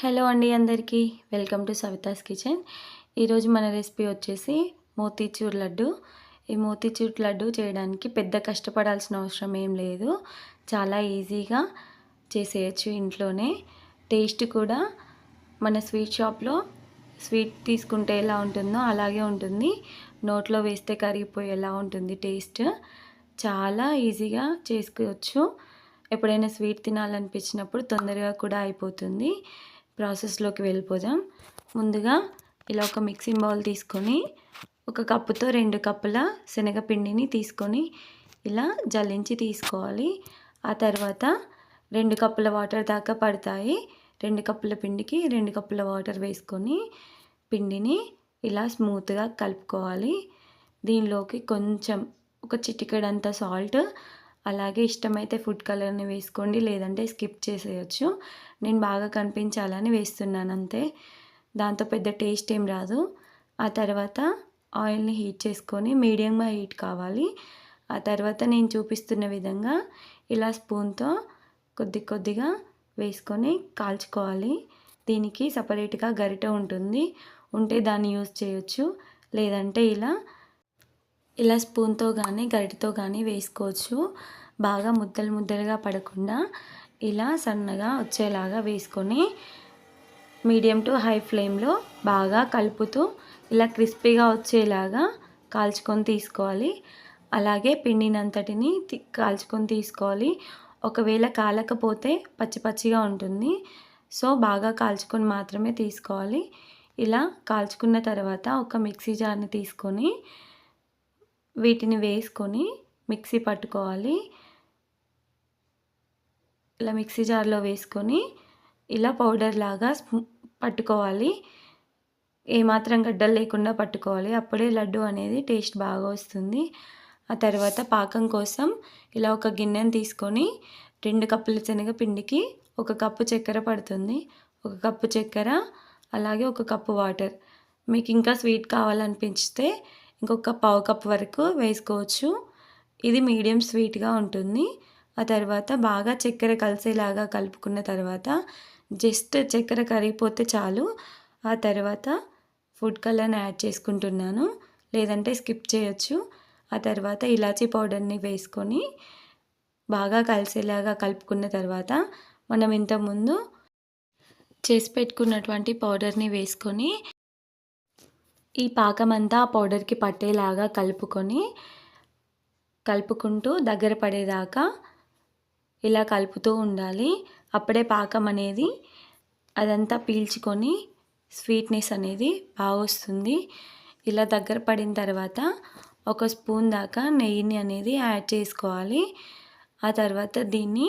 Hello అండి అందరికీ. Welcome to Savita's kitchen. ఈరోజు మన రెసిపీ వచ్చేసి మోతీచూర్ లడ్డు. ఈ మోతీచూర్ లడ్డు చేయడానికి పెద్ద కష్టపడాల్సిన అవసరం ఏం లేదు. చాలా ఈజీగా చేసేయచ్చు ఇంట్లోనే. టేస్ట్ కూడా మన స్వీట్ షాప్లో స్వీట్ తీసుకుంటే ఎలా ఉంటుందో అలాగే ఉంటుంది. నోట్లో వేస్తే కరిగిపోయేలా ఉంటుంది టేస్ట్. చాలా ఈజీగా చేసుకోవచ్చు. ఎప్పుడైనా స్వీట్ తినాలనిపించినప్పుడు తొందరగా కూడా అయిపోతుంది. ప్రాసెస్లోకి వెళ్ళిపోదాం. ముందుగా ఇలా ఒక మిక్సింగ్ బౌల్ తీసుకొని ఒక కప్పుతో రెండు కప్పుల శనగపిండిని తీసుకొని ఇలా జల్లించి తీసుకోవాలి. ఆ తర్వాత రెండు కప్పుల వాటర్ దాకా పడతాయి. రెండు కప్పుల పిండికి రెండు కప్పుల వాటర్ వేసుకొని పిండిని ఇలా స్మూత్గా కలుపుకోవాలి. దీనిలోకి కొంచెం ఒక చిటికెడంత సాల్ట్ అలాగే ఇష్టమైతే ఫుడ్ కలర్ని వేసుకోండి లేదంటే స్కిప్ చేసేయచ్చు. నేను బాగా కనిపించాలని వేస్తున్నాను అంతే. దాంతో పెద్ద టేస్ట్ ఏం రాదు. ఆ తర్వాత ఆయిల్ని హీట్ చేసుకొని మీడియంగా హీట్ కావాలి. ఆ తర్వాత నేను చూపిస్తున్న విధంగా ఇలా స్పూన్తో కొద్ది కొద్దిగా వేసుకొని కాల్చుకోవాలి. దీనికి సపరేట్గా గరిట ఉంటుంది. ఉంటే దాన్ని యూజ్ చేయొచ్చు. లేదంటే ఇలా ఇలా స్పూన్తో కానీ గరిటతో కానీ వేసుకోవచ్చు. బాగా ముద్దలు ముద్దలుగా పడకుండా ఇలా సన్నగా వచ్చేలాగా వేసుకొని మీడియం టు హై ఫ్లేమ్లో బాగా కలుపుతూ ఇలా క్రిస్పీగా వచ్చేలాగా కాల్చుకొని తీసుకోవాలి. అలాగే పిండినంతటిని కాల్చుకొని తీసుకోవాలి. ఒకవేళ కాలకపోతే పచ్చి పచ్చిగా ఉంటుంది. సో బాగా కాల్చుకొని మాత్రమే తీసుకోవాలి. ఇలా కాల్చుకున్న తర్వాత ఒక మిక్సీ జార్ని తీసుకొని వీటిని వేసుకొని మిక్సీ పట్టుకోవాలి. ఇలా మిక్సీ జార్లో వేసుకొని ఇలా పౌడర్ లాగా పట్టుకోవాలి. ఏమాత్రం గడ్డలు లేకుండా పట్టుకోవాలి. అప్పుడే లడ్డు అనేది టేస్ట్ బాగా వస్తుంది. ఆ తర్వాత పాకం కోసం ఇలా ఒక గిన్నెను తీసుకొని రెండు కప్పుల శనగపిండికి ఒక కప్పు చక్కెర పడుతుంది. ఒక కప్పు చక్కెర అలాగే ఒక కప్పు వాటర్. మీకు ఇంకా స్వీట్ కావాలనిపించితే ఇంకొక పావు కప్ వరకు వేసుకోవచ్చు. ఇది మీడియం స్వీట్గా ఉంటుంది. ఆ తర్వాత బాగా చక్కెర కలిసేలాగా కలుపుకున్న తర్వాత జస్ట్ చక్కెర కరిగిపోతే చాలు. ఆ తర్వాత ఫుడ్ కలర్ని యాడ్ చేసుకుంటున్నాను. లేదంటే స్కిప్ చేయొచ్చు. ఆ తర్వాత ఇలాచీ పౌడర్ని వేసుకొని బాగా కలిసేలాగా కలుపుకున్న తర్వాత మనం ఇంతకుముందు చేసి పెట్టుకున్నటువంటి పౌడర్ని వేసుకొని ఈ పాకం అంతా ఆ పౌడర్కి పట్టేలాగా కలుపుకొని కలుపుకుంటూ దగ్గర పడేదాకా ఇలా కలుపుతూ ఉండాలి. అప్పుడే పాకం అనేది అదంతా పీల్చుకొని స్వీట్నెస్ అనేది బాగా వస్తుంది. ఇలా దగ్గర పడిన తర్వాత ఒక స్పూన్ దాకా నెయ్యిని అనేది యాడ్ చేసుకోవాలి. ఆ తర్వాత దీన్ని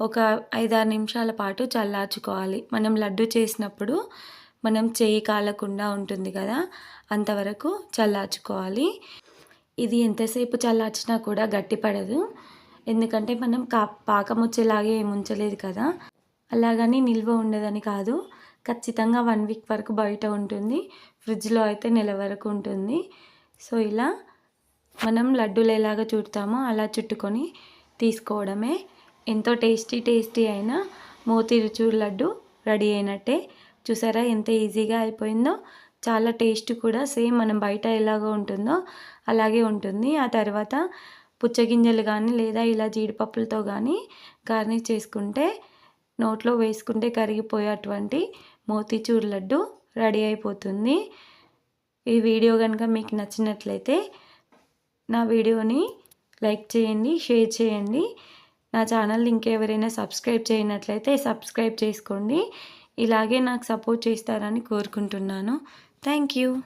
ఒక ఐదారు నిమిషాల పాటు చల్లార్చుకోవాలి. మనం లడ్డు చేసినప్పుడు మనం చేయి కాలకుండా ఉంటుంది కదా అంతవరకు చల్లార్చుకోవాలి. ఇది ఎంతసేపు చల్లార్చినా కూడా గట్టిపడదు ఎందుకంటే మనం కా పాకం వచ్చేలాగే ఏమి ఉంచలేదు కదా. అలాగని నిల్వ ఉండదని కాదు. ఖచ్చితంగా వన్ వీక్ వరకు బయట ఉంటుంది. ఫ్రిడ్జ్లో అయితే నెల వరకు ఉంటుంది. సో ఇలా మనం లడ్డూలు ఎలాగ చుడతామో అలా చుట్టుకొని తీసుకోవడమే. ఎంతో టేస్టీ టేస్టీ అయిన మోతిరుచూరు లడ్డు రెడీ అయినట్టే. చూసారా ఎంత ఈజీగా అయిపోయిందో? చాలా టేస్ట్ కూడా సేమ్ మనం బయట ఎలాగో ఉంటుందో అలాగే ఉంటుంది. ఆ తర్వాత పుచ్చగింజలు కానీ లేదా ఇలా జీడిపప్పులతో కానీ గార్నిష్ చేసుకుంటే నోట్లో వేసుకుంటే కరిగిపోయేటువంటి మోతీచూర్ లడ్డు రెడీ అయిపోతుంది. ఈ వీడియో కనుక మీకు నచ్చినట్లయితే నా వీడియోని లైక్ చేయండి షేర్ చేయండి. నా ఛానల్ ఇంకెవరైనా సబ్స్క్రైబ్ చేయనట్లయితే సబ్స్క్రైబ్ చేసుకోండి. ఇలాగే నాకు సపోర్ట్ చేస్తారని కోరుకుంటున్నాను. Thank you.